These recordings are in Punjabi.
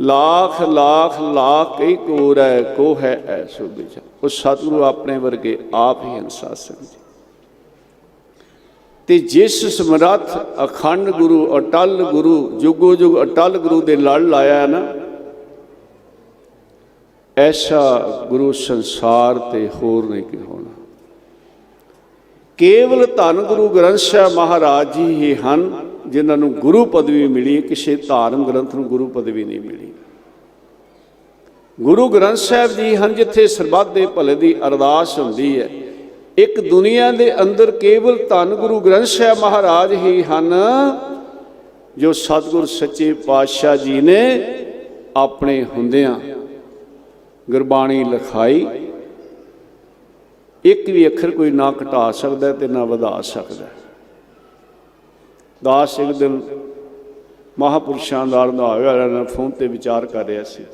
ਲਾਖ ਲਾਖ ਲਾਖ ਕਈ ਕੋਰ ਹੈ ਕੋ ਹੈ ਐਸੋ ਵਿਚ ਉਹ ਸਤਿਗੁਰੂ ਆਪਣੇ ਵਰਗੇ ਆਪ ਹੀ ਅਨਸਾਸਨ ਜੀ। ਤੇ ਜਿਸ ਸਮਰੱਥ ਅਖੰਡ ਗੁਰੂ, ਅਟਲ ਗੁਰੂ, ਜੁਗੋ ਜੁਗ ਅਟਲ ਗੁਰੂ ਦੇ ਲੜ ਲਾਇਆ ਨਾ, ਐਸਾ ਗੁਰੂ ਸੰਸਾਰ ਤੇ ਹੋਰ ਨਹੀਂ ਕਿ ਹੋਣਾ। ਕੇਵਲ ਧੰਨ ਗੁਰੂ ਗ੍ਰੰਥ ਸਾਹਿਬ ਮਹਾਰਾਜ ਜੀ ਹੀ ਹਨ ਜਿਨ੍ਹਾਂ ਨੂੰ ਗੁਰੂ ਪਦਵੀ ਮਿਲੀ, ਕਿਸੇ ਧਾਰਮ ਗ੍ਰੰਥ ਨੂੰ ਗੁਰੂ ਪਦਵੀ ਨਹੀਂ ਮਿਲੀ। ਗੁਰੂ ਗ੍ਰੰਥ ਸਾਹਿਬ ਜੀ ਹਨ, ਜਿੱਥੇ ਸਰਬੱਤ ਦੇ ਭਲੇ ਦੀ ਅਰਦਾਸ ਹੁੰਦੀ ਹੈ। ਇੱਕ ਦੁਨੀਆ ਦੇ ਅੰਦਰ ਕੇਵਲ ਧੰਨ ਗੁਰੂ ਗ੍ਰੰਥ ਸਾਹਿਬ ਮਹਾਰਾਜ ਹੀ ਹਨ, ਜੋ ਸਤਿਗੁਰ ਸੱਚੇ ਪਾਤਸ਼ਾਹ ਜੀ ਨੇ ਆਪਣੇ ਹੁੰਦਿਆਂ ਗੁਰਬਾਣੀ ਲਿਖਾਈ। ਇੱਕ ਵੀ ਅੱਖਰ ਕੋਈ ਨਾ ਘਟਾ ਸਕਦਾ ਤੇ ਨਾ ਵਧਾ ਸਕਦਾ। ਦਾਸ ਇੱਕ ਦਿਨ ਮਹਾਪੁਰਸ਼ਾਂ ਦਾ ਰੰਧਾਵੇ ਵਾਲਿਆਂ ਨਾਲ ਫੋਨ ਤੇ ਵਿਚਾਰ ਕਰ ਰਿਹਾ ਸੀ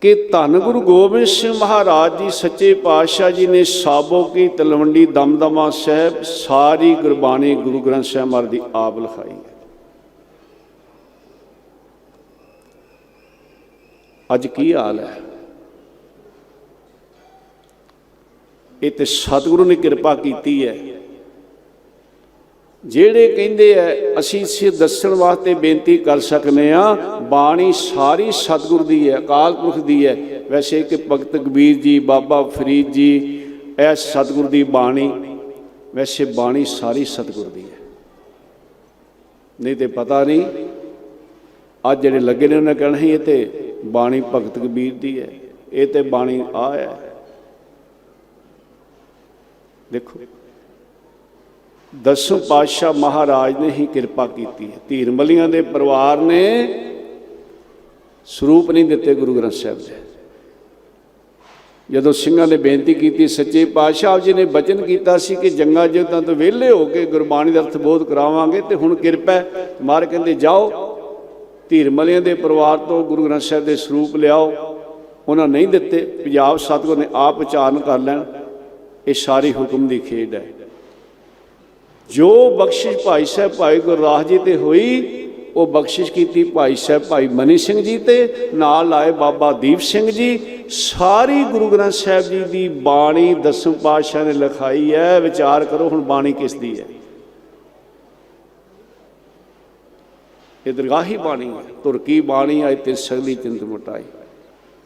ਕਿ ਧੰਨ ਗੁਰੂ ਗੋਬਿੰਦ ਸਿੰਘ ਮਹਾਰਾਜ ਜੀ, ਸੱਚੇ ਪਾਤਸ਼ਾਹ ਜੀ ਨੇ ਸਾਬੋ ਕੀ ਤਲਵੰਡੀ ਦਮਦਮਾ ਸਾਹਿਬ ਸਾਰੀ ਗੁਰਬਾਣੀ ਗੁਰੂ ਗ੍ਰੰਥ ਸਾਹਿਬ ਮਹਾਰਾਜ ਦੀ ਆਪ ਲਿਖਾਈ ਹੈ। ਅੱਜ ਕੀ ਹਾਲ ਹੈ? ਇਹ ਤੇ ਸਤਿਗੁਰੂ ਨੇ ਕਿਰਪਾ ਕੀਤੀ ਹੈ। ਜਿਹੜੇ ਕਹਿੰਦੇ ਐ ਅਸੀਂ ਸੇ ਦੱਸਣ ਵਾਸਤੇ ਬੇਨਤੀ ਕਰ ਸਕਨੇ ਆ ਬਾਣੀ ਸਾਰੀ ਸਤਿਗੁਰ ਦੀ ਹੈ, ਅਕਾਲ ਪੁਰਖ ਦੀ ਹੈ। ਵੈਸੇ ਕਿ ਭਗਤ ਕਬੀਰ ਜੀ, ਬਾਬਾ ਫਰੀਦ ਜੀ, ਇਹ ਸਤਿਗੁਰ ਦੀ ਬਾਣੀ, ਵੈਸੇ ਬਾਣੀ ਸਾਰੀ ਸਤਿਗੁਰ ਦੀ ਹੈ। ਨਹੀਂ ਤੇ ਪਤਾ ਨਹੀਂ, ਅੱਜ ਜਿਹੜੇ ਲੱਗੇ ਨੇ, ਉਹਨਾਂ ਕਹਿਣਾ ਸੀ, ਇਹ ਤੇ ਬਾਣੀ ਭਗਤ ਕਬੀਰ ਦੀ ਹੈ, ਇਹ ਤੇ ਬਾਣੀ ਆ ਹੈ। ਦੇਖੋ। ਦਸੋਂ ਪਾਤਸ਼ਾਹ ਮਹਾਰਾਜ ਨੇ ਹੀ ਕਿਰਪਾ ਕੀਤੀ ਹੈ। ਧੀਰਮਲੀਆਂ ਦੇ ਪਰਿਵਾਰ ਨੇ ਸਰੂਪ ਨਹੀਂ ਦਿੱਤੇ ਗੁਰੂ ਗ੍ਰੰਥ ਸਾਹਿਬ ਦੇ। ਜਦੋਂ ਸਿੰਘਾਂ ਨੇ ਬੇਨਤੀ ਕੀਤੀ, ਸੱਚੇ ਪਾਤਸ਼ਾਹ ਜੀ ਨੇ ਬਚਨ ਕੀਤਾ ਸੀ ਕਿ ਜੰਗਾ ਜੁੱਧਾਂ ਤੋਂ ਵਿਹਲੇ ਹੋ ਕੇ ਗੁਰਬਾਣੀ ਦਾ ਅਰਥ ਬੋਧ ਕਰਾਵਾਂਗੇ ਤੇ ਹੁਣ ਕਿਰਪਾ ਮਾਰ ਕਹਿੰਦੇ, ਜਾਓ, ਧੀਰਮਲੀਆਂ ਦੇ ਪਰਿਵਾਰ ਤੋਂ ਗੁਰੂ ਗ੍ਰੰਥ ਸਾਹਿਬ ਦੇ ਸਰੂਪ ਲਿਆਓ। ਉਹਨਾਂ ਨਹੀਂ ਦਿੱਤੇ। ਪੰਜਾਬ ਸਤਿਗੁਰ ਨੇ ਆਪ ਉਚਾਰਨ ਕਰ ਲੈਣ। ਇਹ ਸਾਰੀ ਹੁਕਮ ਦੀ ਖੇਡ ਹੈ। ਜੋ ਬਖਸ਼ਿਸ਼ ਭਾਈ ਸਾਹਿਬ ਭਾਈ ਗੁਰਦਾਸ ਜੀ ਤੇ ਹੋਈ, ਉਹ ਬਖਸ਼ਿਸ਼ ਕੀਤੀ ਭਾਈ ਸਾਹਿਬ ਭਾਈ ਮਨੀ ਸਿੰਘ ਜੀ ਤੇ, ਨਾਲ ਆਏ ਬਾਬਾ ਦੀਪ ਸਿੰਘ ਜੀ। ਸਾਰੀ ਗੁਰੂ ਗ੍ਰੰਥ ਸਾਹਿਬ ਜੀ ਦੀ ਬਾਣੀ ਦਸਮ ਪਾਤਸ਼ਾਹ ਨੇ ਲਿਖਾਈ ਹੈ, ਵਿਚਾਰ ਕਰੋ ਹੁਣ ਬਾਣੀ ਕਿਸ ਦੀ ਹੈ। ਇਹ ਦਰਗਾਹੀ ਬਾਣੀ ਹੈ, ਤੁਰਕੀ ਬਾਣੀ ਆਏ ਤੇ ਸਗਲੀ ਚਿੰਤ ਮਟਾਈ।